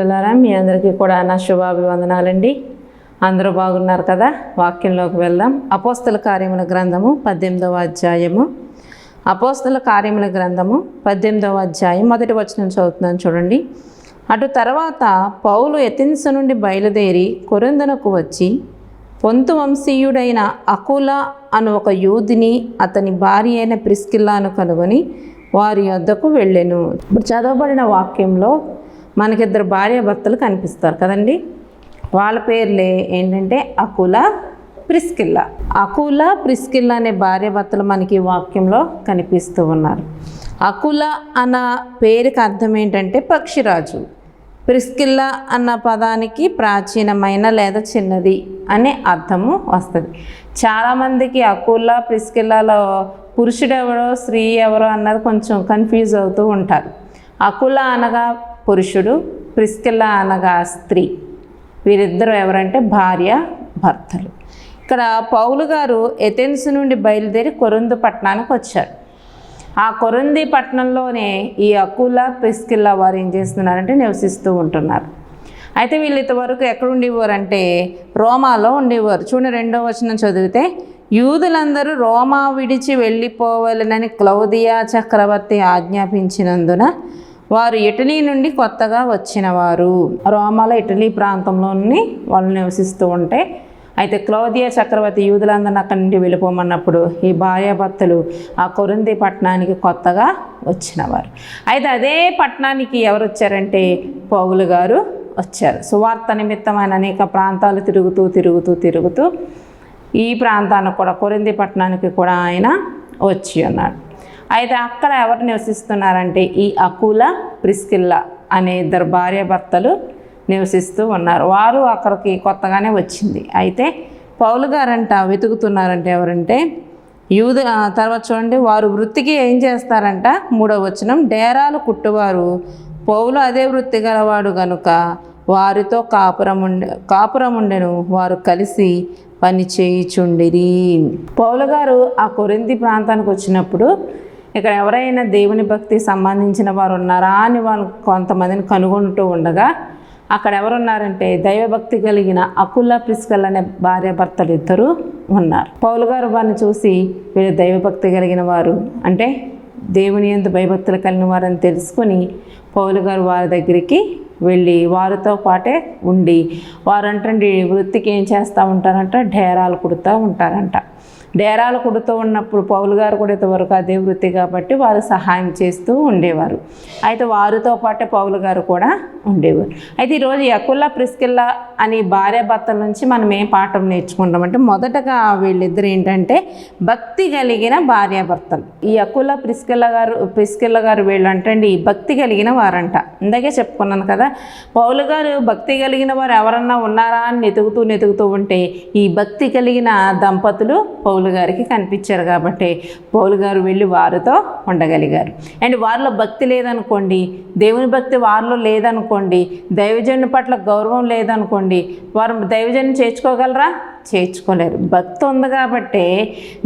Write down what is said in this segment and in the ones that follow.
ప్రియ మీ అందరికీ కూడా నా శుభాభివందనాలండి. అందరూ బాగున్నారు కదా? వాక్యంలోకి వెళ్దాం. అపోస్తల కార్యముల గ్రంథము పద్దెనిమిదవ అధ్యాయము. అపోస్తల కార్యముల గ్రంథము పద్దెనిమిదవ అధ్యాయం. మొదటి వచనం చదువుతున్నాను చూడండి. అటు తర్వాత పౌలు ఎథెన్స్ నుండి బయలుదేరి కొరిందనకు వచ్చి పొంతు వంశీయుడైన అకుల అను ఒక యూదిని అతని భార్య అయిన ప్రిస్కిల్లాను కనుగొని వారి వద్దకు వెళ్ళెను. ఇప్పుడు చదవబడిన వాక్యంలో మనకిద్దరు భార్య భర్తలు కనిపిస్తారు కదండి. వాళ్ళ పేర్లే ఏంటంటే అకుల ప్రిస్కిల్లా. అకుల ప్రిస్కిల్లా అనే భార్య భర్తలు మనకి వాక్యంలో కనిపిస్తూ ఉన్నారు. అకుల అన్న పేరుకి అర్థం ఏంటంటే పక్షిరాజు. ప్రిస్కిల్లా అన్న పదానికి ప్రాచీనమైన లేదా చిన్నది అనే అర్థము వస్తుంది. చాలామందికి అకుల ప్రిస్కిల్లాలో పురుషుడు ఎవరో స్త్రీ ఎవరో అన్నది కొంచెం కన్ఫ్యూజ్ అవుతూ ఉంటారు. అకుల అనగా పురుషుడు ప్రిస్కిల్లా అనగా స్త్రీ. వీరిద్దరు ఎవరంటే భార్య భర్తలు. ఇక్కడ పౌలు గారు ఎథెన్స్ నుండి బయలుదేరి కొరందు పట్టణానికి వచ్చారు. ఆ కొరంది పట్టణంలోనే ఈ అకుల ప్రిస్కిల్లా వారు ఏం చేస్తున్నారంటే నివసిస్తూ ఉంటున్నారు. అయితే వీళ్ళు ఇంతవరకు ఎక్కడ ఉండేవారు అంటే రోమాలో ఉండేవారు. చూడండి రెండో వచనం చదివితే యూదులందరూ రోమా విడిచి వెళ్ళిపోవాలనని క్లౌదియా చక్రవర్తి ఆజ్ఞాపించినందున వారు ఇటలీ నుండి కొత్తగా వచ్చినవారు. రోమాలో ఇటలీ ప్రాంతంలోని వాళ్ళు నివసిస్తూ ఉంటే అయితే క్లౌదియా చక్రవర్తి యూదులందరిని అక్కడి నుండి వెళ్ళిపోమన్నప్పుడు ఈ భార్యాభర్తలు ఆ కొరింది పట్టణానికి కొత్తగా వచ్చినవారు. అయితే అదే పట్టణానికి ఎవరు వచ్చారంటే పౌలు గారు వచ్చారు. సువార్త నిమిత్తమైన అనేక ప్రాంతాలు తిరుగుతూ తిరుగుతూ తిరుగుతూ ఈ ప్రాంతానికి కూడా కొరింది పట్టణానికి కూడా ఆయన వచ్చి ఉన్నాడు. అయితే అక్కడ ఎవరు నివసిస్తున్నారంటే ఈ అకుల ప్రిస్కిల్లా అనే ఇద్దరు భార్యాభర్తలు నివసిస్తూ ఉన్నారు. వారు అక్కడికి కొత్తగానే వచ్చింది. అయితే పౌలు గారంట వెతుకుతున్నారంటే ఎవరంటే యూద తర్వాత చూడండి వారు వృత్తికి ఏం చేస్తారంట? మూడో వచనం డేరాలు కుట్టువారు. పౌలు అదే వృత్తి గలవాడు గనుక వారితో కాపురం కాపురముండెను కాపురం వారు కలిసి పని చేయుచుండిరి. పౌలు గారు ఆ కొరింది ప్రాంతానికి వచ్చినప్పుడు ఇక్కడ ఎవరైనా దేవుని భక్తి సంబంధించిన వారు ఉన్నారా అని వాళ్ళు కొంతమందిని కనుగొంటూ ఉండగా అక్కడ ఎవరున్నారంటే దైవభక్తి కలిగిన అకుల ప్రిస్కల్ అనే భార్యాభర్తలు ఇద్దరు ఉన్నారు. పౌలు గారు వారిని చూసి వీళ్ళు దైవభక్తి కలిగిన వారు అంటే దేవుని ఎందు భయభక్తులు కలిగిన వారని తెలుసుకొని పౌలు గారు వారి దగ్గరికి వెళ్ళి వారితో పాటే ఉండి వారంటండి వృత్తికి ఏం చేస్తూ ఉంటారంట? డేరాలు కుడుతూ ఉంటారంట. డేరాలు కుడుతూ ఉన్నప్పుడు పౌలు గారు కూడా ఇంతవరకు అదే వృత్తి కాబట్టి వారు సహాయం చేస్తూ ఉండేవారు. అయితే వారితో పాటే పౌలు గారు కూడా ఉండేవారు. అయితే ఈరోజు యకుల్లా ప్రిస్కిల్లా అని భార్య భర్తల నుంచి మనం ఏం పాఠం నేర్చుకుంటామంటే మొదటగా వీళ్ళిద్దరు ఏంటంటే భక్తి కలిగిన భార్యాభర్తలు ఈ అకుల ప్రిస్కిల్ల గారు ప్రిస్కిల్ల గారు వీళ్ళు అంటండి భక్తి కలిగిన వారంట. ఇందాకే చెప్పుకున్నాను కదా పౌలు గారు భక్తి కలిగిన వారు ఎవరన్నా ఉన్నారా అని వెతుకుతూ వెతుకుతూ ఉంటే ఈ భక్తి కలిగిన దంపతులు పౌలు గారికి కనిపించారు కాబట్టి పౌలు గారు వెళ్ళి వారితో ఉండగలిగారు. అండ్ వారిలో భక్తి లేదనుకోండి దేవుని భక్తి వారిలో లేదనుకోండి దైవజనుని పట్ల గౌరవం లేదనుకోండి వారు దైవజన్ని చేర్చుకోగలరా? చేర్చుకోలేరు. భక్తి ఉంది కాబట్టి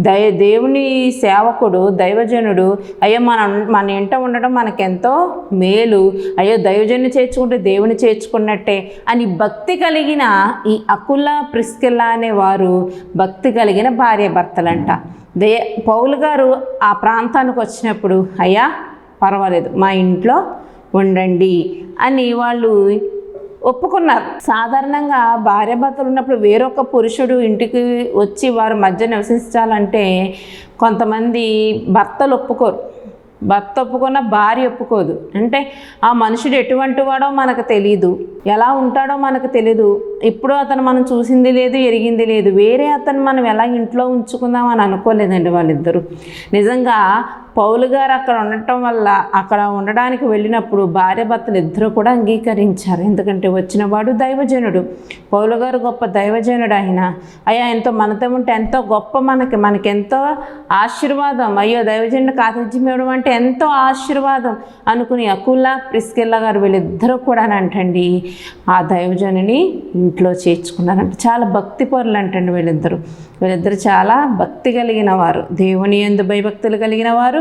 దై దేవుని సేవకుడు దైవజనుడు అయ్యో మన మన ఇంట ఉండడం మనకెంతో మేలు. అయ్యో దైవజన్ని చేర్చుకుంటే దేవుని చేర్చుకున్నట్టే అని భక్తి కలిగిన ఈ అకుల ప్రిస్కిల్ల అనే వారు భక్తి కలిగిన భార్య భర్తలంట. దే పౌలు గారు ఆ ప్రాంతానికి వచ్చినప్పుడు అయ్యా పర్వాలేదు మా ఇంట్లో ఉండండి అని వాళ్ళు ఒప్పుకున్నారు. సాధారణంగా భార్యాభర్తలు ఉన్నప్పుడు వేరొక పురుషుడు ఇంటికి వచ్చి వారి మధ్య నివసించాలంటే కొంతమంది భర్తలు ఒప్పుకోరు. భర్త ఒప్పుకున్న భార్య ఒప్పుకోదు. అంటే ఆ మనుషుడు ఎటువంటి వాడో మనకు తెలియదు ఎలా ఉంటాడో మనకు తెలియదు ఇప్పుడు అతను మనం చూసింది లేదు ఎరిగింది లేదు. వేరే అతను మనం ఎలా ఇంట్లో ఉంచుకుందాం అని అనుకోలేదండి వాళ్ళిద్దరూ. నిజంగా పౌలు గారు అక్కడ ఉండటం వల్ల అక్కడ ఉండడానికి వెళ్ళినప్పుడు భార్య భర్తలు ఇద్దరు కూడా అంగీకరించారు. ఎందుకంటే వచ్చినవాడు దైవజనుడు. పౌలు గారు గొప్ప దైవజనుడు ఆయన. అయ్యా ఎంతో మనతో ఉంటే ఎంతో గొప్ప మనకి మనకి ఎంతో ఆశీర్వాదం. అయ్యో దైవజనుడికి ఆతిథ్యం ఇవ్వడం అంటే ఎంతో ఆశీర్వాదం అనుకుని అకుల ప్రిస్కెల్లా గారు వీళ్ళిద్దరూ కూడా అంటండి. ఆ దైవజనుని ఇంట్లో చేర్చుకున్నారంట. చాలా భక్తి పరులు అంటండి వీళ్ళిద్దరూ. వీళ్ళిద్దరు చాలా భక్తి కలిగిన వారు దేవుని ఎందు భయభక్తులు కలిగిన వారు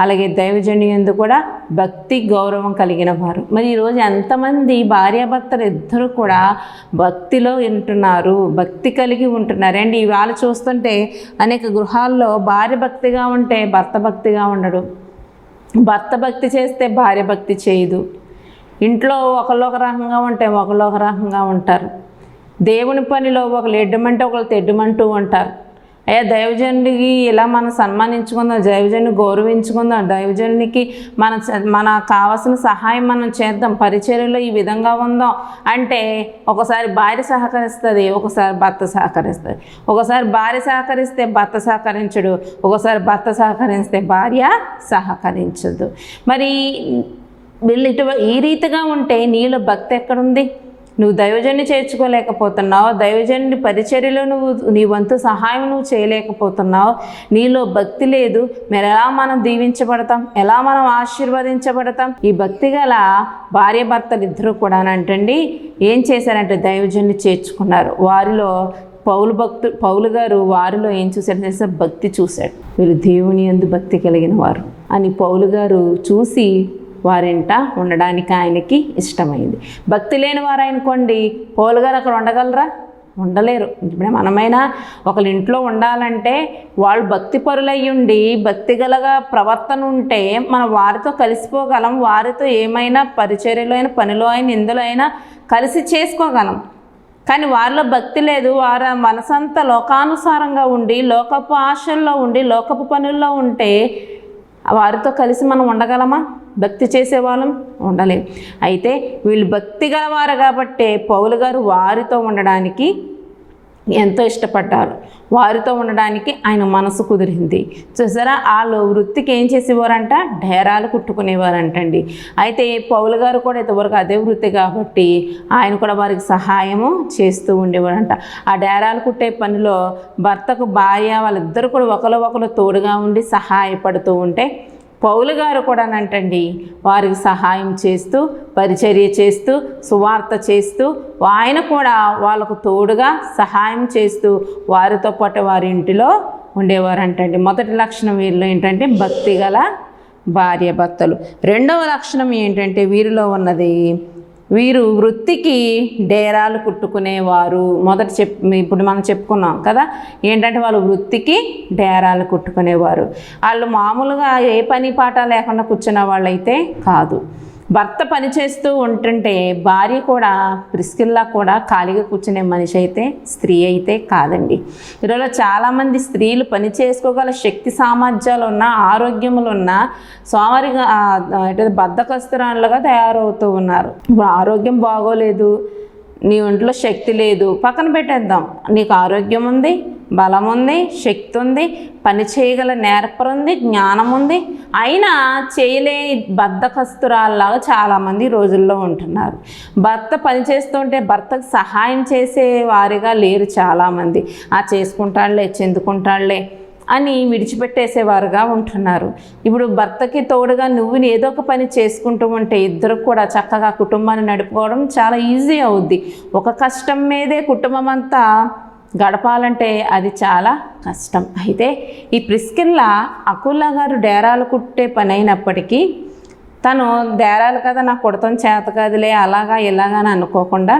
అలాగే దైవజని ఎందు కూడా భక్తి గౌరవం కలిగిన వారు మరి ఈరోజు ఎంతమంది భార్యాభర్తలు ఇద్దరు కూడా భక్తిలో ఉంటున్నారు భక్తి కలిగి ఉంటున్నారు. అండి ఇవాళ చూస్తుంటే అనేక గృహాల్లో భార్య భక్తిగా ఉంటే భర్త భక్తిగా ఉండడు. భర్త భక్తి చేస్తే భార్య భక్తి చేయదు. ఇంట్లో ఒకళ్ళు ఒక రకంగా ఉంటే ఒకళ్ళు ఒక రకంగా ఉంటారు. దేవుని పనిలో ఒకళ్ళు ఎడ్డమంటే ఒకళ్ళు తెడ్డమంటూ ఉంటారు. అయ్యా దైవజనుడికి ఇలా మనం సన్మానించుకుందాం? దైవజనుని గౌరవించుకుందాం? దైవజనునికి మన మన కావాల్సిన సహాయం మనం చేద్దాం? పరిచర్యలో ఈ విధంగా ఉందాం? అంటే ఒకసారి భార్య సహకరిస్తుంది ఒకసారి భర్త సహకరిస్తుంది. ఒకసారి భార్య సహకరిస్తే భర్త సహకరించడు ఒకసారి భర్త సహకరిస్తే భార్య సహకరించదు. మరి వీళ్ళు ఇటు ఈ రీతిగా ఉంటే నీలో భక్తి ఎక్కడుంది? నువ్వు దైవజన్ని చేర్చుకోలేకపోతున్నావు దైవజన్ని పరిచర్యలో నువ్వు నీ వంతు సహాయం నువ్వు చేయలేకపోతున్నావు నీలో భక్తి లేదు మరి ఎలా మనం దీవించబడతాం ఎలా మనం ఆశీర్వదించబడతాం? ఈ భక్తి గల భార్య భర్తలు ఇద్దరు కూడా అంటండి ఏం చేశారంటే దైవజన్ని చేర్చుకున్నారు. వారిలో పౌలు భక్తు పౌలు గారు వారిలో ఏం చూశాడు తెలుసా? భక్తి చూశాడు వీళ్ళు దేవుని ఎందు భక్తి కలిగిన వారు అని పౌలు గారు చూసి వారింట ఉండడానికి ఆయనకి ఇష్టమైంది. భక్తి లేని వారు అనుకోండి అక్కడ ఉండగలరా? ఉండలేరు. ఇప్పుడు మనమైనా ఒకళ్ళ ఇంట్లో ఉండాలంటే వాళ్ళు భక్తి పరులయ్యుండి భక్తి గలగా ప్రవర్తన ఉంటే మనం వారితో కలిసిపోగలం వారితో ఏమైనా పరిచర్యలో అయినా పనిలో అయినా ఇందులో అయినా కలిసి చేసుకోగలం. కానీ వారిలో భక్తి లేదు. వారి మనసంతా లోకానుసారంగా ఉండి లోకపు ఆశల్లో ఉండి లోకపు పనుల్లో ఉంటే వారితో కలిసి మనం ఉండగలమా? భక్తి చేసేవాళ్ళం ఉండలేం. అయితే వీళ్ళు భక్తి గలవారు కాబట్టే పౌలు గారు వారితో ఉండడానికి ఎంతో ఇష్టపడ్డారు. వారితో ఉండడానికి ఆయన మనసు కుదిరింది. చూసారా వాళ్ళు వృత్తికి ఏం చేసేవారంట? డేరాలు కుట్టుకునేవారంటండి. అయితే పౌలు గారు కూడా ఇంతవరకు అదే వృత్తి కాబట్టి ఆయన కూడా వారికి సహాయము చేస్తూ ఉండేవారంట. ఆ డేరాలు కుట్టే పనిలో భర్తకు భార్య వాళ్ళిద్దరు కూడా ఒకరు ఒకరు తోడుగా ఉండి సహాయపడుతూ ఉంటే పౌలు గారు కూడానంటండి వారికి సహాయం చేస్తూ పరిచర్య చేస్తూ సువార్త చేస్తూ ఆయన కూడా వాళ్ళకు తోడుగా సహాయం చేస్తూ వారితో పాటు వారి ఇంటిలో ఉండేవారంటండి. మొదటి లక్షణం వీరిలో ఏంటంటే భక్తి గల భార్య భర్తలు. రెండవ లక్షణం ఏంటంటే వీరిలో ఉన్నది వీరు వృత్తికి డేరాలు కుట్టుకునేవారు. మొదట చెప్ ఇప్పుడు మనం చెప్పుకున్నాం కదా ఏంటంటే వాళ్ళు వృత్తికి డేరాలు కుట్టుకునేవారు. వాళ్ళు మామూలుగా ఏ పని పాట లేకుండా కూర్చున్న వాళ్ళైతే కాదు. భర్త పని చేస్తూ ఉంటుంటే భార్య కూడా ప్రిస్కిల్లా కూడా ఖాళీగా కూర్చునే మనిషి అయితే స్త్రీ అయితే కాదండి. ఈరోజు చాలామంది స్త్రీలు పని చేసుకోగల శక్తి సామర్థ్యాలు ఉన్న ఆరోగ్యములు ఉన్న సోమరిగా అంటే బద్ధకస్తురాలుగా తయారవుతూ ఉన్నారు. ఇప్పుడు ఆరోగ్యం బాగోలేదు నీ ఒంట్లో శక్తి లేదు పక్కన పెట్టేద్దాం. నీకు ఆరోగ్యం ఉంది బలం ఉంది శక్తి ఉంది పని చేయగల నేర్పరుంది జ్ఞానం ఉంది అయినా చేయలేని బద్దకస్తురాల్లాగా చాలామంది రోజుల్లో ఉంటున్నారు. భర్త పని చేస్తుంటే భర్తకు సహాయం చేసే వారిగా లేరు చాలామంది. ఆ చేసుకుంటాడులే చెందుకుంటాడులే అని విడిచిపెట్టేసేవారుగా ఉంటున్నారు. ఇప్పుడు భర్తకి తోడుగా నువ్వు ఏదో ఒక పని చేసుకుంటూ ఉంటే ఇద్దరు కూడా చక్కగా కుటుంబాన్ని నడుపుకోవడం చాలా ఈజీ అవుద్ది. ఒక కష్టం మీదే కుటుంబం అంతా గడపాలంటే అది చాలా కష్టం. అయితే ఈ ప్రిస్కిల్లా అకుల్లా గారు డేరాలు కుట్టే పని అయినప్పటికీ తను డేరాలు కదా నాకు కుడతాం చేత కదిలే అలాగా ఇలాగా అని అనుకోకుండా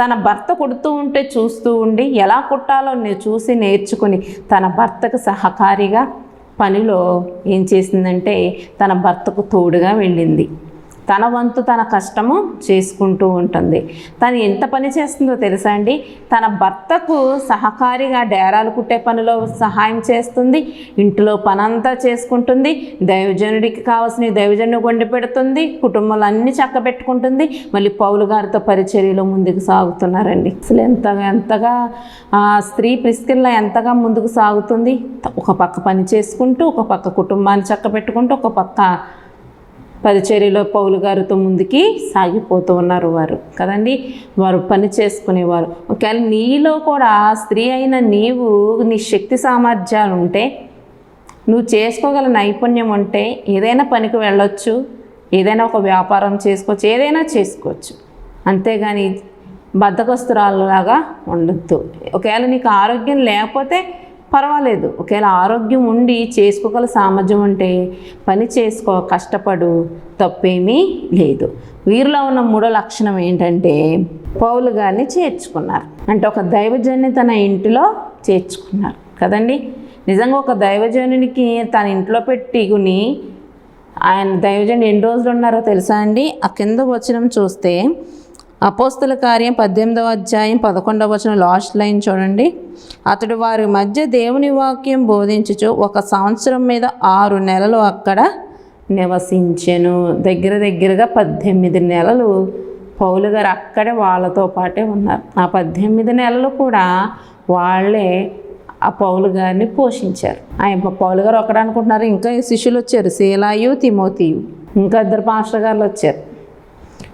తన భర్త కుడుతూ ఉంటే చూస్తూ ఉండి ఎలా కుట్టాలో చూసి నేర్చుకుని తన భర్తకు సహకారిగా పనిలో ఏం చేసిందంటే తన భర్తకు తోడుగా వెళ్ళింది. తన వంతు తన కష్టము చేసుకుంటూ ఉంటుంది. తను ఎంత పని చేస్తుందో తెలుసా అండి? తన భర్తకు సహకారిగా డేరాలు కుట్టే పనిలో సహాయం చేస్తుంది. ఇంటిలో పనంతా చేసుకుంటుంది. దైవజనుడికి కావాల్సిన దైవజనుడు వండి పెడుతుంది. కుటుంబాలు అన్నీ చక్కబెట్టుకుంటుంది. మళ్ళీ పౌలు గారితో పరిచర్యలో ముందుకు సాగుతున్నారండి. అసలు ఎంతగా ఎంతగా స్త్రీ ప్రిస్కిల్లా ఎంతగా ముందుకు సాగుతుంది. ఒక పక్క పని చేసుకుంటూ ఒక పక్క కుటుంబాన్ని చక్కబెట్టుకుంటూ ఒక పక్క పరిచర్యలో పౌలు గారితో ముందుకి సాగిపోతూ ఉన్నారు వారు. కదండి? వారు పని చేసుకునేవారు. ఒకవేళ నీలో కూడా స్త్రీ అయిన నీవు నీ శక్తి సామర్థ్యాలు ఉంటే నువ్వు చేసుకోగల నైపుణ్యం ఉంటే ఏదైనా పనికి వెళ్ళొచ్చు ఏదైనా ఒక వ్యాపారం చేసుకోవచ్చు ఏదైనా చేసుకోవచ్చు. అంతేగాని బద్ధకస్తురాలలాగా ఉండొద్దు. ఒకవేళ నీకు ఆరోగ్యం లేకపోతే పర్వాలేదు. ఒకవేళ ఆరోగ్యం ఉండి చేసుకోగల సామర్థ్యం ఉంటే పని చేసుకో కష్టపడు తప్పేమీ లేదు. వీరిలో ఉన్న మూడో లక్షణం ఏంటంటే పౌలు గారిని చేర్చుకున్నారు. అంటే ఒక దైవజన్ని తన ఇంటిలో చేర్చుకున్నారు. కదండి? నిజంగా ఒక దైవజనునికి తన ఇంట్లో పెట్టుకుని ఆయన దైవజన్ ఎన్ని రోజులు ఉన్నారో తెలుసా అండి? ఆ కింద వచ్చినం చూస్తే అపోస్తుల కార్యం పద్దెనిమిదవ అధ్యాయం పదకొండవ వచనం లాస్ట్ లైన్ చూడండి. అతడు వారి మధ్య దేవుని వాక్యం బోధించుచు ఒక సంవత్సరం మీద ఆరు నెలలు అక్కడ నివసించెను. దగ్గర దగ్గరగా పద్దెనిమిది నెలలు పౌలు గారు అక్కడే వాళ్ళతో పాటే ఉన్నారు. ఆ పద్దెనిమిది నెలలు కూడా వాళ్ళే ఆ పౌలు గారిని పోషించారు. ఆయన పౌలు గారు ఒకడు అనుకుంటున్నారు ఇంకా శిష్యులు వచ్చారు శీలాయు తిమోతియు ఇంకా ఇద్దరు పాస్టర్ గారు వచ్చారు.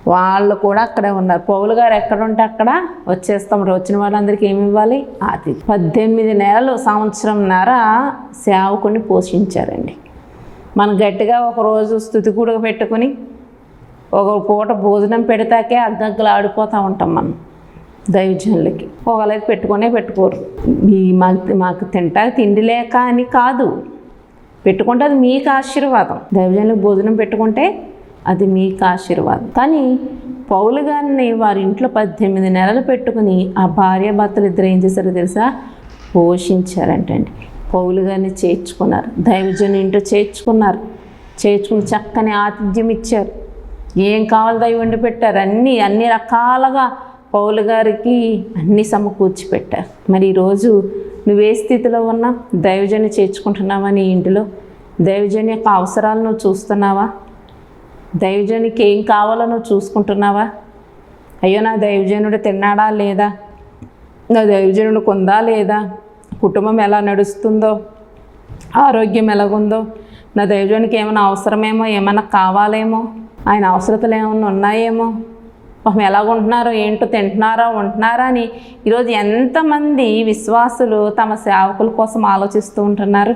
వాళ్ళు కూడా అక్కడే ఉన్నారు. పౌలు గారు ఎక్కడ ఉంటే అక్కడ వచ్చేస్తాం. వచ్చిన వాళ్ళందరికీ ఏమి ఇవ్వాలి? అది. పద్దెనిమిది నెలలు సంవత్సరంన్నర సేవకుని పోషించారండి. మనం గట్టిగా ఒక రోజు స్థుతి కూడా పెట్టుకుని ఒక పూట భోజనం పెడతాకే అగ్గగ్గలు ఆడిపోతూ ఉంటాం మనం దైవజనులకి. ఒకళ్ళకి పెట్టుకునే పెట్టుకోరు. మీ మాకు మాకు తింటా తిండి లేక అని కాదు. పెట్టుకుంటే అది మీకు ఆశీర్వాదం. దైవజనులకు భోజనం పెట్టుకుంటే అది మీకు ఆశీర్వాదం. కానీ పౌలు గారిని వారి ఇంట్లో పద్దెనిమిది నెలలు పెట్టుకుని ఆ భార్య భర్తలు ఇద్దరు ఏం చేశారో తెలుసా? పోషించారంటండి. పౌలు గారిని చేర్చుకున్నారు. దైవజను ఇంట్లో చేర్చుకున్నారు. చేర్చుకుని చక్కని ఆతిథ్యం ఇచ్చారు. ఏం కావాలి దైవం వండి పెట్టారు? అన్నీ అన్ని రకాలుగా పౌలు గారికి అన్నీ సమకూర్చి పెట్టారు. మరి ఈరోజు నువ్వు ఏ స్థితిలో ఉన్నా దైవజన్ని చేర్చుకుంటున్నావా నీ ఇంటిలో? దైవజన్ యొక్క అవసరాలు నువ్వు చూస్తున్నావా? దైవజనికి ఏం కావాలో నువ్వు చూసుకుంటున్నావా? అయ్యో నా దైవజనుడు తిన్నాడా లేదా? నా దైవజనుడు కొందా లేదా? కుటుంబం ఎలా నడుస్తుందో? ఆరోగ్యం ఎలాగుందో? నా దైవజనునికి ఏమైనా అవసరమేమో? ఏమైనా కావాలేమో? ఆయన అవసరతలు ఏమైనా ఉన్నాయేమో? పాపం ఎలాగుంటున్నారో ఏంటో తింటున్నారా ఉంటున్నారా అని ఈరోజు ఎంతమంది విశ్వాసులు తమ సేవకుల కోసం ఆలోచిస్తూ ఉంటున్నారు?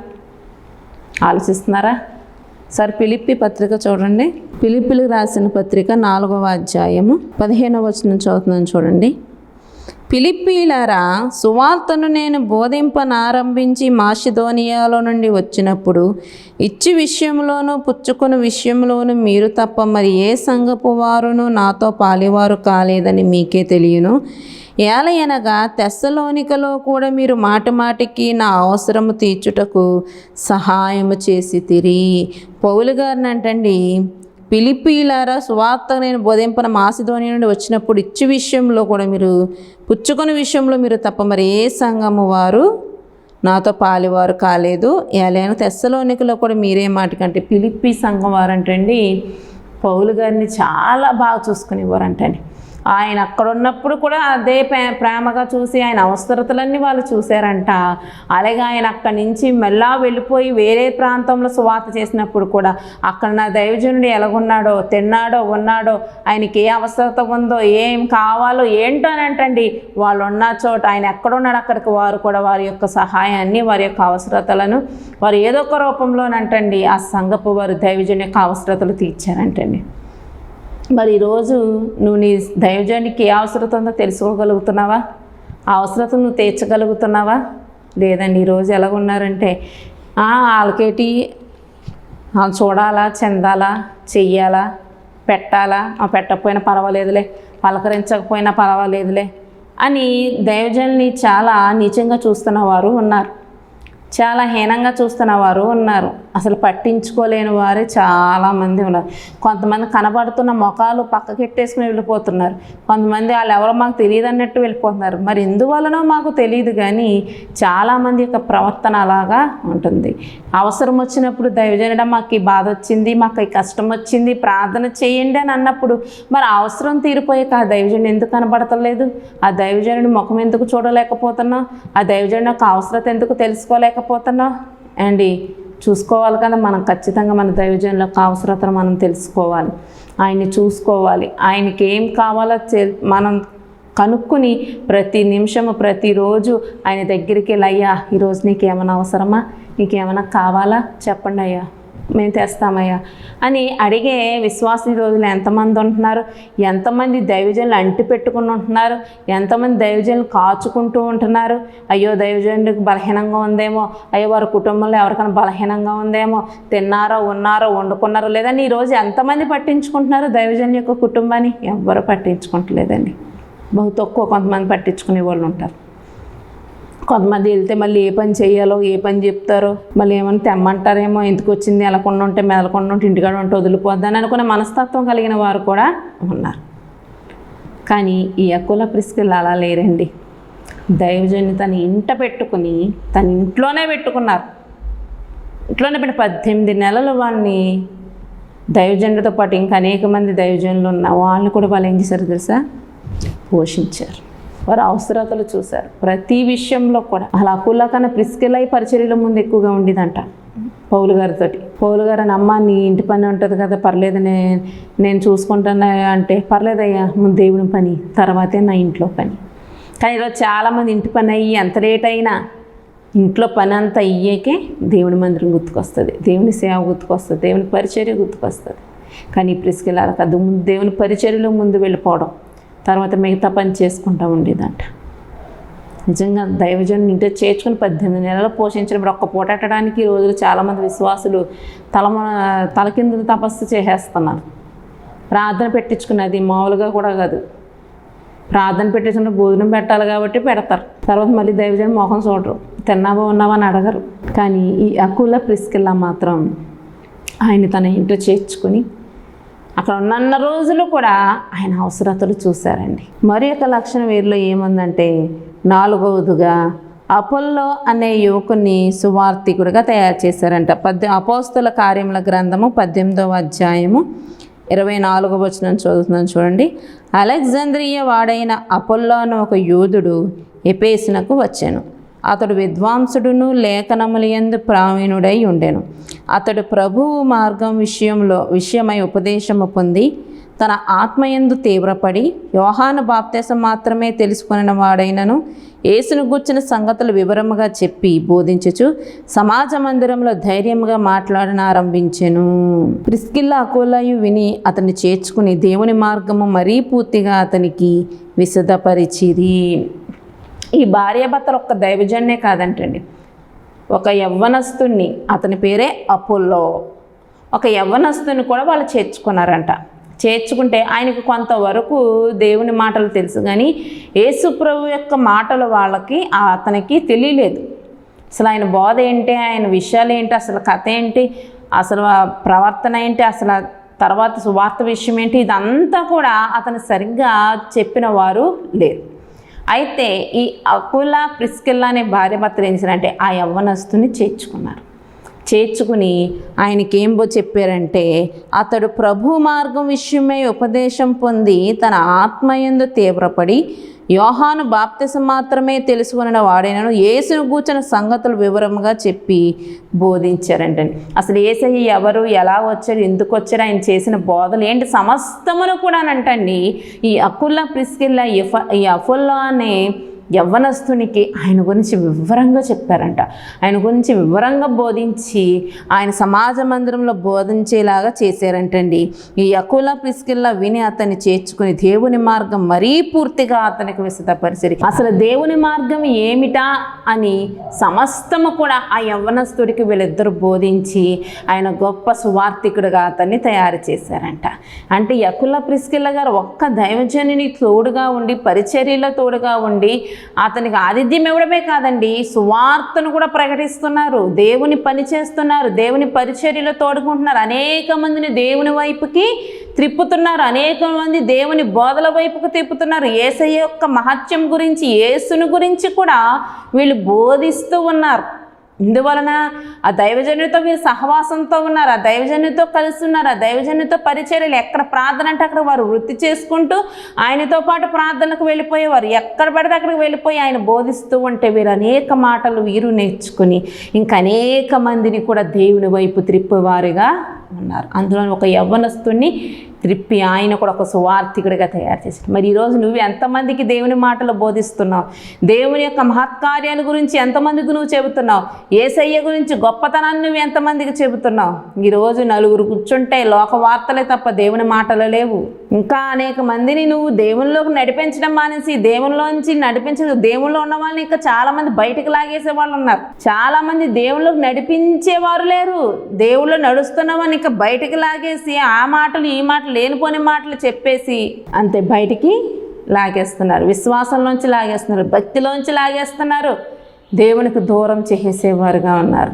ఆలోచిస్తున్నారా? సార్ పిలిప్పి పత్రిక చూడండి. పిలిపిలకు రాసిన పత్రిక నాలుగవ అధ్యాయము పదిహేనవ వచనం చదువుతుందని చూడండి. పిలిప్పీలారా సువార్తను నేను బోధింపనారంభించి మాషిధోనియాలో నుండి వచ్చినప్పుడు ఇచ్చి విషయంలోనూ పుచ్చుకుని విషయంలోనూ మీరు తప్ప మరి ఏ సంగపు వారును నాతో పాలివారు కాలేదని మీకే తెలియను. ఏలయనగా తెస్సలోనికలో కూడా మీరు మాట మాటికి నా అవసరము తీర్చుటకు సహాయము చేసి తిరి. పౌలు గారిని అంటండి పిలిపిలారా సువార్త నేను బోధింపన మాసిధోని నుండి వచ్చినప్పుడు ఇచ్చి విషయంలో కూడా మీరు పుచ్చుకొని విషయంలో మీరు తప్ప మరి ఏ సంఘము వారు నాతో పాలివారు కాలేదు. ఏలైనా తెస్సలోనికలో కూడా మీరే మాటకంటే పిలిపి సంఘం వారంటండి పౌలు గారిని చాలా బాగా చూసుకునేవారంటండి. ఆయన అక్కడ ఉన్నప్పుడు కూడా అదే ప్రేమగా చూసి ఆయన అవసరతలన్నీ వాళ్ళు చూశారంట. అలాగే ఆయన అక్కడి నుంచి మెల్లా వెళ్ళిపోయి వేరే ప్రాంతంలో సువాత చేసినప్పుడు కూడా అక్కడ నా దైవజనుడు ఎలాగున్నాడో తిన్నాడో ఉన్నాడో ఆయనకి ఏ అవసరత ఉందో ఏం కావాలో ఏంటో అని అంటండి. వాళ్ళు ఉన్న చోట ఆయన ఎక్కడున్నాడు అక్కడికి వారు కూడా వారి యొక్క సహాయాన్ని వారి యొక్క అవసరతలను వారు ఏదో ఒక రూపంలోనంటండి ఆ సంఘపు వారు దైవజన్ యొక్క అవసరతలు తీర్చారంటండి. మరి ఈరోజు నువ్వు నీ దైవజానికి ఏ అవసరత ఉందో తెలుసుకోగలుగుతున్నావా? ఆ అవసరత నువ్వు తీర్చగలుగుతున్నావా? లేదండి ఈరోజు ఎలాగున్నారంటే ఉన్నారంటే వాళ్ళకేటి వాళ్ళు చూడాలా చెందాలా చెయ్యాలా పెట్టాలా ఆ, పెట్టకపోయినా పర్వాలేదులే పలకరించకపోయినా పర్వాలేదులే అని దైవజన్ని చాలా నీచంగా చూస్తున్న వారు ఉన్నారు. చాలా హీనంగా చూస్తున్న వారు ఉన్నారు. అసలు పట్టించుకోలేని వారే చాలామంది ఉన్నారు. కొంతమంది కనబడుతున్న ముఖాలు పక్కకెట్టేసుకుని వెళ్ళిపోతున్నారు. కొంతమంది వాళ్ళు ఎవరో మాకు తెలియదు అన్నట్టు వెళ్ళిపోతున్నారు. మరి ఎందువలనో మాకు తెలియదు కానీ చాలామంది యొక్క ప్రవర్తన అలాగా ఉంటుంది. అవసరం వచ్చినప్పుడు దైవజనుడ మాకు ఈ బాధ వచ్చింది మాకు ఈ కష్టం వచ్చింది ప్రార్థన చేయండి అని అన్నప్పుడు మరి అవసరం తీరిపోయాక ఆ దైవజనుడు ఎందుకు కనబడతలేదు? ఆ దైవజనుడి ముఖం ఎందుకు చూడలేకపోతున్నా? ఆ దైవజనుడు యొక్క అవసరత ఎందుకు తెలుసుకోలేక తెలుసుకోలేకపోతున్నావు అండి చూసుకోవాలి కదా మనం ఖచ్చితంగా మన దైవజనులకు అవసరతను మనం తెలుసుకోవాలి. ఆయన్ని చూసుకోవాలి. ఆయనకి ఏం కావాలో మనం కనుక్కుని ప్రతి నిమిషము ప్రతిరోజు ఆయన దగ్గరికి వెళ్ళి అయ్యా ఈరోజు నీకు ఏమైనా అవసరమా? నీకేమైనా కావాలా? చెప్పండి అయ్యా మేము తెస్తామయ్యా. అని అడిగే విశ్వాసం రోజులు ఎంతమంది ఉంటున్నారు? ఎంతమంది దైవజనులు అంటి పెట్టుకుని ఉంటున్నారు? ఎంతమంది దైవజనులు కాచుకుంటూ ఉంటున్నారు? అయ్యో దైవజనుడికి బలహీనంగా ఉందేమో? అయ్యో వారి కుటుంబంలో ఎవరికైనా బలహీనంగా ఉందేమో? తిన్నారో ఉన్నారో వండుకున్నారో లేదని ఈరోజు ఎంతమంది పట్టించుకుంటున్నారు దైవజన్ యొక్క కుటుంబాన్ని? ఎవ్వరూ పట్టించుకుంటలేదండి. బహు తక్కువ కొంతమంది పట్టించుకునే వాళ్ళు ఉంటారు. కొంతమంది వెళ్తే మళ్ళీ ఏ పని చేయాలో ఏ పని చెప్తారో మళ్ళీ ఏమైనా తెమ్మంటారేమో ఎందుకు వచ్చింది వెళ్ళకుండా ఉంటే మెదలకుండా ఉంటే ఇంటికాడ ఉంటే వదిలిపోద్దని అనుకునే మనస్తత్వం కలిగిన వారు కూడా ఉన్నారు. కానీ ఈ అక్కుల ప్రిస్కిల్ అలా లేరండి. దైవజన్ని తన ఇంట పెట్టుకుని తన ఇంట్లోనే పెట్టుకున్నారు. ఇంట్లోనే పెట్టి పద్దెనిమిది నెలలు వాడిని దైవజనులతో పాటు ఇంకా అనేక మంది దైవజనులు ఉన్న వాళ్ళని కూడా వాళ్ళు ఏం చేశారు తెలుసా? పోషించారు. వారు అవసరతలు చూశారు. ప్రతి విషయంలో కూడా. అలా అకుల్లా కన్నా ప్రిస్కిలై పరిచర్యల ముందు ఎక్కువగా ఉండేదంట పౌలు గారితో పౌలు గారు అని అమ్మ నీ ఇంటి పని ఉంటుంది కదా పర్లేదు నే- నేను చూసుకుంటాను అంటే పర్లేదయ్యా ముందు దేవుని పని తర్వాతే నా ఇంట్లో పని. కానీ ఈరోజు చాలామంది ఇంటి పని అయ్యి ఎంత లేట్ అయినా ఇంట్లో పని అంతా అయ్యాకే దేవుని మందిరం గుర్తుకొస్తుంది. దేవుని సేవ గుర్తుకొస్తుంది దేవుని పరిచర్య గుర్తుకొస్తుంది. కానీ ప్రిస్కిల్ అలా కాదు ముందు దేవుని పరిచర్యలో ముందు వెళ్ళిపోవడం తర్వాత మిగతా పని చేసుకుంటూ ఉండేదంట. నిజంగా దైవజన్ ఇంట్లో చేర్చుకుని పద్దెనిమిది నెలలు పోషించినప్పుడు ఒక్క పూట పెట్టడానికి ఈ రోజులు చాలామంది విశ్వాసులు తల తల తపస్సు చేసేస్తున్నారు. ప్రార్థన పెట్టించుకున్నది మామూలుగా కూడా కాదు. ప్రార్థన పెట్టేసిన భోజనం పెట్టాలి కాబట్టి పెడతారు. తర్వాత మళ్ళీ దైవజన్ మొహం చూడరు. తిన్నావా ఉన్నావా? అని అడగరు. కానీ ఈ అకుల ప్రిస్కిల్లా మాత్రం ఆయన తన ఇంట్లో చేర్చుకొని అక్కడ ఉన్నన్న రోజులు కూడా ఆయన అవసరతలు చూశారండి. మరి యొక్క లక్షణం వీరిలో ఏముందంటే నాలుగవదుగా అపోల్లో అనే యువకుని సువార్థికుడిగా తయారు చేశారంట. పద్దె అపోస్తుల కార్యముల గ్రంథము పద్దెనిమిదవ అధ్యాయము ఇరవై నాలుగవ వచనం చదువుతున్నాను చూడండి. అలెగ్జాంద్రియ వాడైన అపోల్లో అనే ఒక యూదుడు ఎపేసినకు వచ్చాను. అతడు విద్వాంసుడును లేఖనములయందు ప్రావీణుడై ఉండెను. అతడు ప్రభువు మార్గం విషయంలో విషయమై ఉపదేశము పొంది తన ఆత్మయందు తీవ్రపడి యోహాను బాప్తేశం మాత్రమే తెలుసుకున్న వాడైనను యేసును గూర్చిన సంగతులు వివరముగా చెప్పి బోధించుచు సమాజ మందిరంలో ధైర్యంగా మాట్లాడన ఆరంభించెను ప్రిస్కిల్లా అకోలాయు విని అతన్ని చేర్చుకుని దేవుని మార్గము మరీ పూర్తిగా అతనికి విశదపరిచిరి. ఈ భార్యాభర్తలు ఒక్క దైవజన్నే కాదంటండి. ఒక యవ్వనస్తుని అతని పేరే అపోల్లో. ఒక యవ్వనస్తుని కూడా వాళ్ళు చేర్చుకున్నారంట. చేర్చుకుంటే ఆయనకు కొంతవరకు దేవుని మాటలు తెలుసు కానీ యేసుప్రభు యొక్క మాటలు వాళ్ళకి అతనికి తెలియలేదు. అసలు ఆయన బోధ ఏంటి? ఆయన విషయాలు ఏంటి? అసలు కథ ఏంటి? అసలు ప్రవర్తన ఏంటి? అసలు తర్వాత సువార్త విషయం ఏంటి? ఇదంతా కూడా అతను సరిగ్గా చెప్పిన వారు లేరు. అయితే ఈ అకుల ప్రిస్కిల్లా అనే భార్య భర్తలు ఏం చేశారంటే ఆ యవ్వనస్తుని చేర్చుకున్నారు. చేర్చుకుని ఆయనకి ఏంబో చెప్పారంటే అతడు ప్రభు మార్గం విషయమై ఉపదేశం పొంది తన ఆత్మయందు తీవ్రపడి యోహాను బాప్తిసం మాత్రమే తెలుసుకున్న వాడైనను యేసును కూర్చిన సంగతులు వివరముగా చెప్పి బోధించారంటండి. అసలు ఏసయ్య ఎవరు ఎలా వచ్చారు ఎందుకు వచ్చారు ఆయన చేసిన బోధలు ఏంటి సమస్తమును కూడానంటండి. ఈ అకుల్లా ప్రిస్కిల్లా ఈ అఫుల్లా అనే యవ్వనస్తునికి ఆయన గురించి వివరంగా చెప్పారంట. ఆయన గురించి వివరంగా బోధించి ఆయన సమాజ మందిరంలో బోధించేలాగా చేశారంటండి. ఈ అకుల ప్రిస్కిల్లా విని అతన్ని చేర్చుకుని దేవుని మార్గం మరీ పూర్తిగా అతనికి విశదపరిచిరి అసలు దేవుని మార్గం ఏమిటా అని సమస్తము కూడా ఆ యవ్వనస్తుడికి వీళ్ళిద్దరు బోధించి ఆయన గొప్ప సువార్థికుడిగా అతన్ని తయారు చేశారంట. అంటే యకుల ప్రిస్కిల్ల గారు ఒక్క దైవజనుని తోడుగా ఉండి పరిచర్యలో తోడుగా ఉండి అతనికి ఆతిథ్యం ఇవ్వడమే కాదండి సువార్తను కూడా ప్రకటిస్తున్నారు దేవుని పని చేస్తున్నారు దేవుని పరిచర్యలో తోడుకుంటున్నారు. అనేక మందిని దేవుని వైపుకి త్రిప్పుతున్నారు అనేక మంది దేవుని బోధల వైపుకు తిప్పుతున్నారు. ఏసయ్య యొక్క మహత్యం గురించి ఏసును గురించి కూడా వీళ్ళు బోధిస్తూ ఉన్నారు. ఇందువలన ఆ దైవజనుడితో మీరు సహవాసంతో ఉన్నారు ఆ దైవజనుడితో కలిసి ఉన్నారు ఆ దైవజనుడితో పరిచర్యలు ఎక్కడ ప్రార్థన అంటే అక్కడ వారు వృత్తి చేసుకుంటూ ఆయనతో పాటు ప్రార్థనకు వెళ్ళిపోయేవారు. ఎక్కడ పడితే అక్కడికి వెళ్ళిపోయి ఆయన బోధిస్తూ ఉంటే వీరు అనేక మాటలు వీరు నేర్చుకుని ఇంకా అనేక మందిని కూడా దేవుని వైపు త్రిప్పేవారుగా ఉన్నారు. అందులో ఒక యవ్వనస్తుని త్రిప్పి ఆయన కూడా ఒక సువార్థికుడిగా తయారు చేశాడు. మరి ఈరోజు నువ్వు ఎంతమందికి దేవుని మాటలు బోధిస్తున్నావు? దేవుని యొక్క మహత్కార్యాల గురించి ఎంతమందికి నువ్వు చెబుతున్నావు? ఏసయ్య గురించి గొప్పతనాన్ని నువ్వు ఎంతమందికి చెబుతున్నావు? ఈరోజు నలుగురు కూర్చుంటే లోక వార్తలే తప్ప దేవుని మాటలు లేవు. ఇంకా అనేక మందిని నువ్వు దేవునిలోకి నడిపించడం మానేసి దేవునిలోంచి నడిపించదు దేవుల్లో ఉన్న వాళ్ళని ఇంకా చాలా మంది బయటకు లాగేసే వాళ్ళు ఉన్నారు. చాలా మంది నడిపించేవారు లేరు. దేవుళ్ళు నడుస్తున్నామని ఇంకా బయటకు లాగేసి ఆ మాటలు ఈ మాటలు లేనిపోని మాటలు చెప్పేసి అంతే బయటికి లాగేస్తున్నారు. విశ్వాసంలోంచి లాగేస్తున్నారు. భక్తిలోంచి లాగేస్తున్నారు. దేవునికి దూరం చేసేవారుగా ఉన్నారు.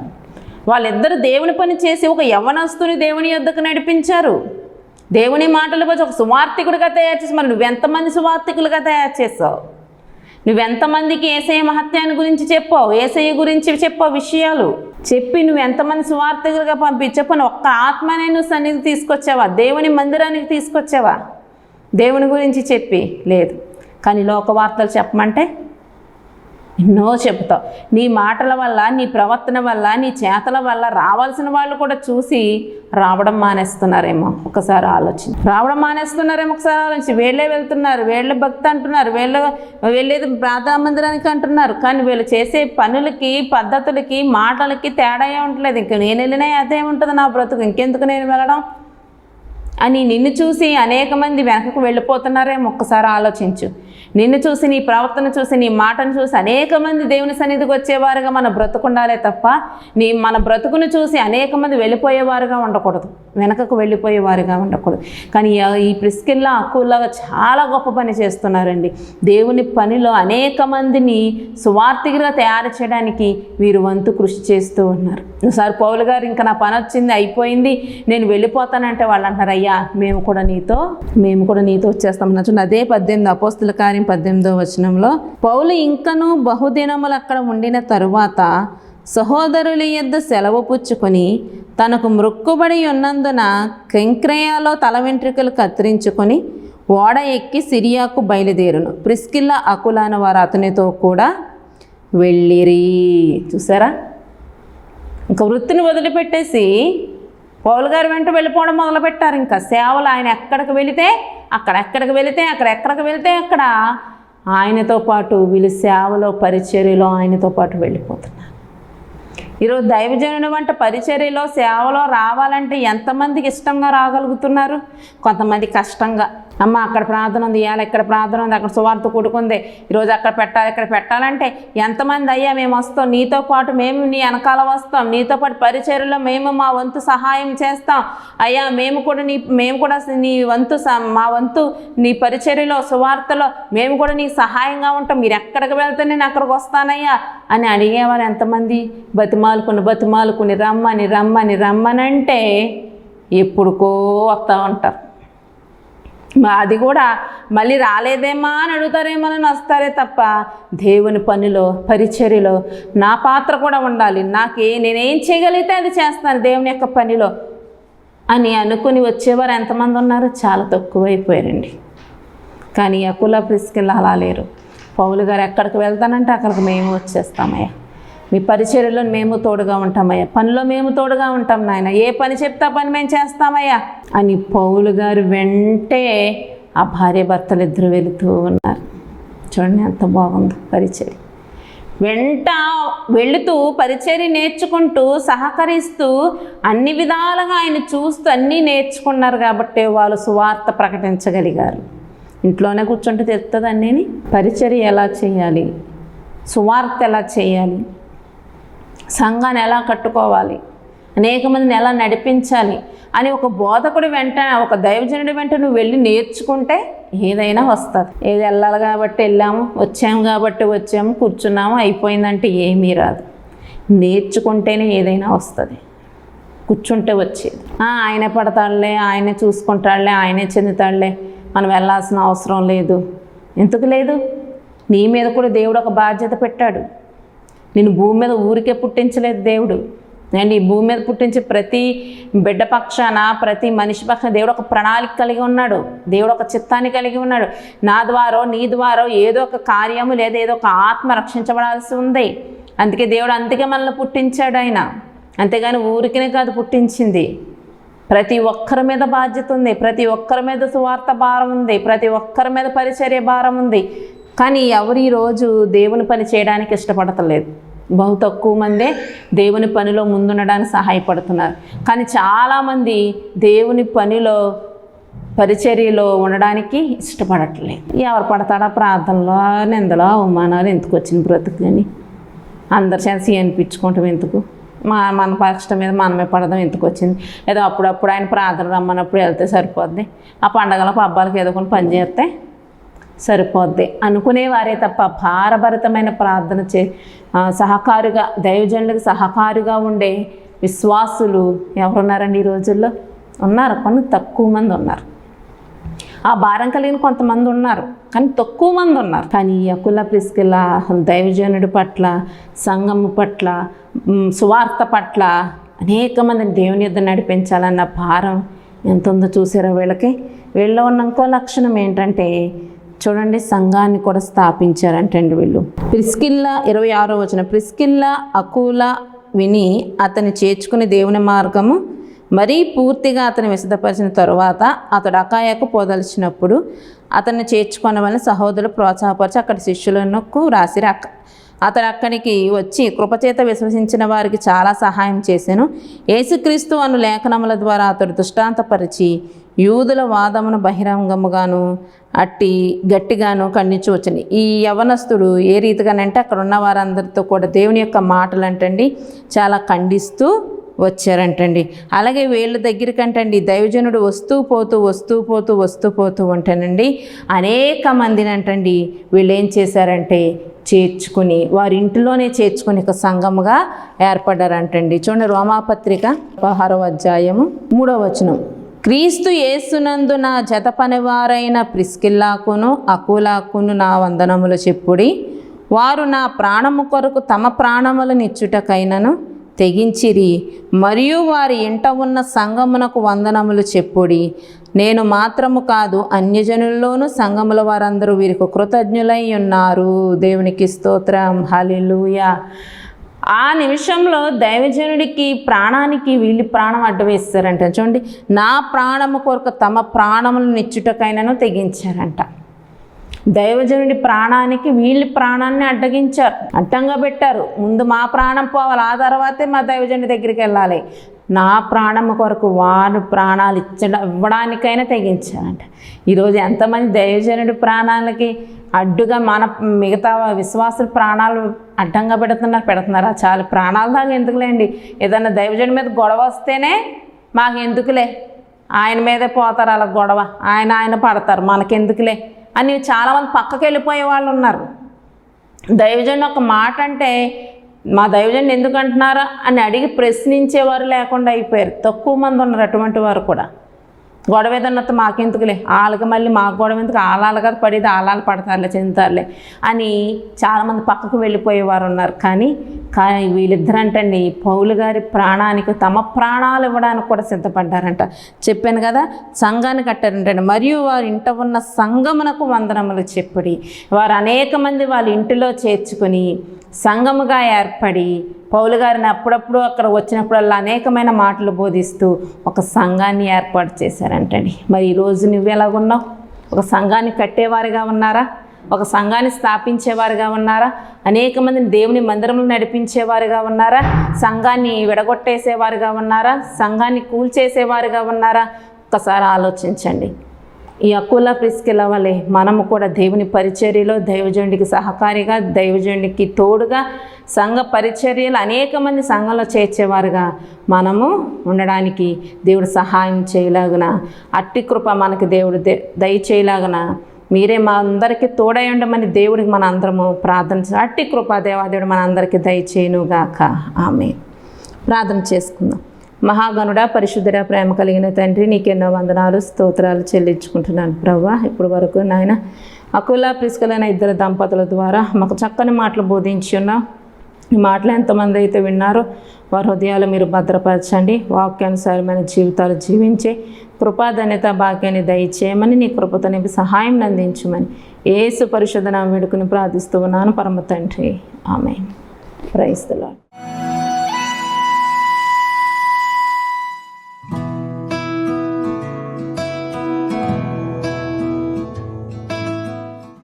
వాళ్ళిద్దరు దేవుని పని చేసి ఒక యవనస్తుని దేవుని యొద్దకు నడిపించారు. దేవుని మాటలు పోసి ఒక సువార్థికుడిగా తయారు చేసి మరి నువ్వెంతమంది సువార్థికులుగా తయారు చేసావు నువ్వెంతమందికి ఏసఐ మహత్యాన్ని గురించి చెప్పావు? ఏసఐ గురించి చెప్పావు విషయాలు? చెప్పి నువ్వు ఎంతమంది సువార్థికులుగా పంపించప్పని ఒక్క ఆత్మనే నువ్వు సన్నిధి తీసుకొచ్చావా? దేవుని మందిరానికి తీసుకొచ్చావా? దేవుని గురించి చెప్పి లేదు. కానీ లోక వార్తలు చెప్పమంటే ఎన్నో చెప్తావు నీ మాటల వల్ల నీ ప్రవర్తన వల్ల నీ చేతల వల్ల రావాల్సిన వాళ్ళు కూడా చూసి రావడం మానేస్తున్నారేమో. ఒకసారి ఆలోచన రావడం మానేస్తున్నారేమో ఒకసారి ఆలోచించి. వీళ్ళే వెళ్తున్నారు. వీళ్ళే భక్తి అంటున్నారు. వీళ్ళ వెళ్ళేది ప్రార్థనా మందిరానికి అంటున్నారు. కానీ వీళ్ళు చేసే పనులకి పద్ధతులకి మాటలకి తేడా ఏ ఉండలేదు ఇంక నేను వెళ్ళినా అదే ఉంటుంది నా బ్రతుకు. ఇంకెందుకు నేను వెళ్ళడం? అని నిన్ను చూసి అనేక మంది వెనకకు వెళ్ళిపోతున్నారేమో ఒక్కసారి ఆలోచించు. నిన్ను చూసి నీ ప్రవర్తన చూసి నీ మాటను చూసి అనేక మంది దేవుని సన్నిధికి వచ్చేవారుగా మన బ్రతుకుండాలే తప్ప నీ మన బ్రతుకును చూసి అనేక మంది వెళ్ళిపోయేవారుగా ఉండకూడదు. వెనకకు వెళ్ళిపోయేవారుగా ఉండకూడదు. కానీ ఈ- ప్రిస్కిల్లా అక్కుల్లాగా చాలా గొప్ప పని చేస్తున్నారండి. దేవుని పనిలో అనేక మందిని సువార్థిగా తయారు చేయడానికి వీరు వంతు కృషి చేస్తూ ఉన్నారు. సార్ పౌలు గారు ఇంకా నా పని వచ్చింది అయిపోయింది నేను వెళ్ళిపోతానంటే వాళ్ళు అంటారు అయ్యా మేము కూడా నీతో మేము కూడా నీతో వచ్చేస్తాం. అన్నట్టు అదే పద్దెనిమిది అపోస్తుల కార్యం పద్దెనిమిదో వచనంలో. పౌలు ఇంకనూ బహుదినములు అక్కడ ఉండిన తరువాత సహోదరుల యొద్ద సెలవు పుచ్చుకొని తనకు మృక్కుబడి ఉన్నందున కెంక్రేయాలో తల వెంట్రుకలు కత్తిరించుకొని ఓడ ఎక్కి సిరియాకు బయలుదేరును. ప్రిస్కిల్ల అకులాన వారు అతనితో కూడా వెళ్ళిరి. చూసారా? ఇంకా వృత్తిని వదిలిపెట్టేసి పౌలు గారు వెంట వెళ్ళిపోవడం మొదలుపెట్టారు. ఇంకా సేవలు ఆయన ఎక్కడికి వెళితే అక్కడ ఎక్కడికి వెళితే అక్కడ ఎక్కడికి వెళితే అక్కడ ఆయనతో పాటు వీళ్ళు సేవలో పరిచర్యలో ఆయనతో పాటు వెళ్ళిపోతున్నారు. ఈరోజు దైవజనుడు వంట పరిచర్యలో సేవలో రావాలంటే ఎంతమందికి ఇష్టంగా రాగలుగుతున్నారు? కొంతమంది కష్టంగా అమ్మ అక్కడ ప్రార్థన ఉంది ఇవాళ ఇక్కడ ప్రార్థన ఉంది అక్కడ సువార్త కూడుకుంది. ఈరోజు అక్కడ పెట్టాలి ఇక్కడ పెట్టాలంటే ఎంతమంది అయ్యా మేము వస్తాం నీతో పాటు మేము నీ వెనకాల వస్తాం నీతో పాటు పరిచర్యలో మేము మా వంతు సహాయం చేస్తాం. అయ్యా మేము కూడా నీ మేము కూడా నీ వంతు స- మా వంతు నీ పరిచర్యలో సువార్తలో మేము కూడా నీకు సహాయంగా ఉంటాం. మీరు ఎక్కడికి వెళ్తే నేను అక్కడికి వస్తానయ్యా అని అడిగేవారు ఎంతమంది? బతిమాలుకుని బతిమాలుకుని రమ్మని రమ్మని రమ్మనంటే ఎప్పుడుకో వస్తూ ఉంటారు. అది కూడా మళ్ళీ రాలేదేమా అని అడుగుతారేమోనని వస్తారే తప్ప దేవుని పనిలో పరిచర్యలో నా పాత్ర కూడా ఉండాలి. నాకే నేనేం చేయగలిగితే అది చేస్తాను దేవుని యొక్క పనిలో అని అనుకుని వచ్చేవారు ఎంతమంది ఉన్నారు చాలా తక్కువైపోయారండి. కానీ అకుల ప్రిస్కిల్ అలా లేరు. పౌలు గారు ఎక్కడికి వెళ్తానంటే అక్కడికి మేము వచ్చేస్తామయ్యా. మీ పరిచర్యలో మేము తోడుగా ఉంటామయ్యా. పనిలో మేము తోడుగా ఉంటాం నాయన. ఏ పని చెప్తా పని మేము చేస్తామయ్యా అని పౌలు గారు వెంటే ఆ భార్య భర్తలు ఇద్దరు వెళుతూ ఉన్నారు. చూడండి ఎంత బాగుంది పరిచర్య. వెంట వెళుతూ పరిచర్య నేర్చుకుంటూ సహకరిస్తూ అన్ని విధాలుగా ఆయన చూస్తూ అన్నీ నేర్చుకున్నారు కాబట్టి వాళ్ళు సువార్త ప్రకటించగలిగారు. ఇంట్లోనే కూర్చుంటే తెలుస్తుంది అన్నీ పరిచర్య ఎలా చేయాలి? సువార్త ఎలా చేయాలి? సంఘాన్ని ఎలా కట్టుకోవాలి? అనేక మందిని ఎలా నడిపించాలి? అని ఒక బోధకుడు వెంట ఒక దైవజనుడి వెంట నువ్వు వెళ్ళి నేర్చుకుంటే ఏదైనా వస్తుంది. ఏది వెళ్ళాలి కాబట్టి వెళ్ళాము వచ్చాము కాబట్టి వచ్చాము కూర్చున్నాము అయిపోయిందంటే ఏమీ రాదు. నేర్చుకుంటేనే ఏదైనా వస్తుంది. కూర్చుంటే వచ్చేది. ఆయనే పడతాడులే ఆయనే చూసుకుంటాడులే ఆయనే చెందుతాడులే మనం వెళ్ళాల్సిన అవసరం లేదు. ఎందుకు లేదు? నీ మీద కూడా దేవుడు ఒక బాధ్యత పెట్టాడు. నేను భూమి మీద ఊరికే పుట్టించలేదు దేవుడు. అండ్ ఈ భూమి మీద పుట్టించే ప్రతి బిడ్డ పక్షాన ప్రతి మనిషి పక్షాన దేవుడు ఒక ప్రణాళిక కలిగి ఉన్నాడు. దేవుడు ఒక చిత్తాన్ని కలిగి ఉన్నాడు. నా ద్వారా నీ ద్వారా ఏదో ఒక కార్యము లేదా ఏదో ఒక ఆత్మ రక్షించబడాల్సి ఉంది. అందుకే దేవుడు అందుకే మనల్ని పుట్టించాడు ఆయన. అంతేగాని ఊరికినే కాదు పుట్టించింది. ప్రతి ఒక్కరి మీద బాధ్యత ఉంది. ప్రతి ఒక్కరి మీద సువార్త భారం ఉంది. ప్రతి ఒక్కరి మీద పరిచర్య భారం ఉంది. కానీ ఎవరు ఈరోజు దేవుని పని చేయడానికి ఇష్టపడతలేదు? బహు తక్కువ మందే దేవుని పనిలో ముందుండడానికి సహాయపడుతున్నారు. కానీ చాలామంది దేవుని పనిలో పరిచర్యలో ఉండడానికి ఇష్టపడట్లేదు. ఎవరు పడతాడా ప్రార్థనలో? నిందలో అవమానాలు ఎందుకు వచ్చిన బ్రతుకుని? అందరి చేసి అనిపించుకుంటాం ఎందుకు? మా మన కష్టం మీద మనమే పడదాం ఎందుకు వచ్చింది? ఏదో అప్పుడప్పుడు ఆయన ప్రార్థన రమ్మన్నప్పుడు వెళ్తే సరిపోద్ది. ఆ పండగల పబ్బాలకు ఏదో కొన్ని పని చేస్తే సరిపోద్ది. అనుకునేవారే తప్ప భారభరితమైన ప్రార్థన చే సహకారుగా దైవజనులకు సహకారుగా ఉండే విశ్వాసులు ఎవరున్నారండి ఈ రోజుల్లో? ఉన్నారు కొన్ని తక్కువ మంది ఉన్నారు. ఆ భారం కలిగిన కొంతమంది ఉన్నారు కానీ తక్కువ మంది ఉన్నారు. కానీ యకుల అకుల ప్రిస్కిల దైవజనుడి పట్ల సంఘము పట్ల సువార్త పట్ల అనేక మందిని దేవుని యుద్ధ నడిపించాలన్న భారం ఎంత ఉందో చూసారా వీళ్ళకి? వీళ్ళలో ఉన్న ఇంకో లక్షణం ఏంటంటే చూడండి సంఘాన్ని కూడా స్థాపించారంటండి వీళ్ళు. ప్రిస్కిల్లా ఇరవై ఆరో వచ్చిన ప్రిస్కిల్లా అకూల విని అతని చేర్చుకుని దేవుని మార్గము మరీ పూర్తిగా అతను విశదపరిచిన తరువాత అతడు అకాయకు పోదలిచినప్పుడు అతన్ని చేర్చుకొనవలని సహోదరులు ప్రోత్సాహపరిచి అక్కడ శిష్యులకు రాసిరి అక్క అతడు అక్కడికి వచ్చి కృపచేత విశ్వసించిన వారికి చాలా సహాయం చేశాను. యేసుక్రీస్తు అను లేఖనముల ద్వారా అతడు దృష్టాంతపరిచి యూదుల వాదమును బహిరంగముగాను అట్టి గట్టిగాను ఖండించవచ్చని. ఈ యవనస్తుడు ఏ రీతిగానంటే అక్కడ ఉన్న వారందరితో కూడా దేవుని యొక్క మాటలు అంటండి చాలా ఖండిస్తూ వచ్చారంటండి. అలాగే వీళ్ళ దగ్గరికంటండి దైవజనుడు వస్తూ పోతూ వస్తూ పోతూ వస్తూ పోతూ ఉంటానండి అనేక మందిని అంటండి వీళ్ళు ఏం చేశారంటే చేర్చుకుని వారి ఇంటిలోనే చేర్చుకుని ఒక సంఘముగా ఏర్పడ్డారంటండి. చూడండి రోమాపత్రిక పదహారవ అధ్యాయము మూడవ వచనం. క్రీస్తు యేసునందు నా జత పనివారైన ప్రిస్కిల్లాకును అకులాకును నా వందనములు చెప్పుడి. వారు నా ప్రాణము కొరకు తమ ప్రాణములనిచ్చుటకైనను తెగించిరి. మరియు వారి ఇంట ఉన్న సంగమునకు వందనములు చెప్పుడి. నేను మాత్రము కాదు అన్యజనుల్లోనూ సంఘముల వారందరూ వీరికి కృతజ్ఞులై ఉన్నారు. దేవునికి స్తోత్రం. హలిలుయా ఆ నిమిషంలో దైవజనుడికి ప్రాణానికి వీళ్ళు ప్రాణం అడ్డవేస్తారంట. చూడండి నా ప్రాణము కొరకు తమ ప్రాణములను నిచ్చుటకైనను తెగించారంట. దైవజనుడి ప్రాణానికి వీళ్ళ ప్రాణాన్ని అడ్డగించారు. అడ్డంగా పెట్టారు. ముందు మా ప్రాణం పోవాలి ఆ తర్వాతే మా దైవజనుడి దగ్గరికి వెళ్ళాలి. నా ప్రాణము కొరకు వారు ప్రాణాలు ఇచ్చడం ఇవ్వడానికైనా తెగించారంట. ఈరోజు ఎంతమంది దైవజనుడి ప్రాణాలకి అడ్డుగా మన మిగతా విశ్వాస ప్రాణాలు అడ్డంగా పెడుతున్నారు పెడుతున్నారా? చాలా ప్రాణాలు దాకా ఎందుకులేండి? ఏదన్నా దైవజనుడి మీద గొడవ వస్తేనే మాకు ఎందుకులే? ఆయన మీదే పోతారు అలా గొడవ. ఆయన ఆయన పడతారు మనకెందుకులే? అని చాలామంది పక్కకి వెళ్ళిపోయే వాళ్ళు ఉన్నారు. దైవజన్ ఒక మాట అంటే మా దైవజన్ ఎందుకు అంటున్నారా అని అడిగి ప్రశ్నించేవారు లేకుండా అయిపోయారు. తక్కువ మంది ఉన్నారు అటువంటి వారు కూడా. గొడవ ఏదన్నతో మాకెందుకులే? వాళ్ళకి మళ్ళీ మాకు గొడవ ఎందుకు? ఆలాలు కదా పడేది ఆలాలు పడతారులే చెందుతారులే అని చాలామంది పక్కకు వెళ్ళిపోయేవారు ఉన్నారు. కానీ కానీ వీళ్ళిద్దరు అంటండి పౌలు గారి ప్రాణానికి తమ ప్రాణాలు ఇవ్వడానికి కూడా సిద్ధపడ్డారంట. చెప్పాను కదా సంఘాన్ని కట్టారంటండి. మరియు వారి ఇంట ఉన్న సంఘమునకు వందనములు చెప్పుడి. వారు అనేక మంది వాళ్ళ ఇంటిలో చేర్చుకుని సంఘముగా ఏర్పడి పౌలు గారిని అప్పుడప్పుడు అక్కడ వచ్చినప్పుడల్లా అనేకమైన మాటలు బోధిస్తూ ఒక సంఘాన్ని ఏర్పాటు చేశారంటండి. మరి ఈరోజు నువ్వు ఎలాగున్నావు? ఒక సంఘాన్ని కట్టేవారుగా ఉన్నారా? ఒక సంఘాన్ని స్థాపించేవారుగా ఉన్నారా? అనేక మందిని దేవుని మందిరంలో నడిపించేవారుగా ఉన్నారా? సంఘాన్ని విడగొట్టేసేవారుగా ఉన్నారా? సంఘాన్ని కూల్చేసేవారుగా ఉన్నారా? ఒక్కసారి ఆలోచించండి. ఈ అకుల ప్రిస్కిల వలె మనము కూడా దేవుని పరిచర్యలో దైవజనుడికి సహకారిగా దైవజనుడికి తోడుగా సంఘ పరిచర్యలు అనేక మంది సంఘంలో చేర్చేవారుగా మనము ఉండడానికి దేవుడు సహాయం చేయలాగున అట్టి కృప మనకి దేవుడు దే దయచేయలాగున మీరే మా అందరికీ తోడై ఉండమని దేవుడికి మన అందరము ప్రార్థన అట్టి కృప దేవాదేవుడు మన అందరికీ దయచేయనుగాక. ఆమె ప్రార్థన చేసుకుందాం. మహాగణుడ పరిశుద్ధుడ ప్రేమ కలిగిన తండ్రి నీకెన్నో వందనాలు స్తోత్రాలు చెల్లించుకుంటున్నాను ప్రవ్వా. ఇప్పుడు వరకు నాయన అకుల ప్రిస్కలైన ఇద్దరు దంపతుల ద్వారా మాకు చక్కని మాటలు బోధించి ఉన్నావు ఈ మాటలు ఎంతమంది అయితే విన్నారో వారి హృదయాలు మీరు భద్రపరచండి. వాక్యానుసారమైన జీవితాలు జీవించే కృపాధన్యత భాగ్యాన్ని దయచేయమని నీ కృపతో నీకు సహాయం అందించమని ఏసు పరిశోధన వేడుకుని ప్రార్థిస్తూ ఉన్నాను. పరమ తండ్రి. ఆమె ప్రైస్తలాడు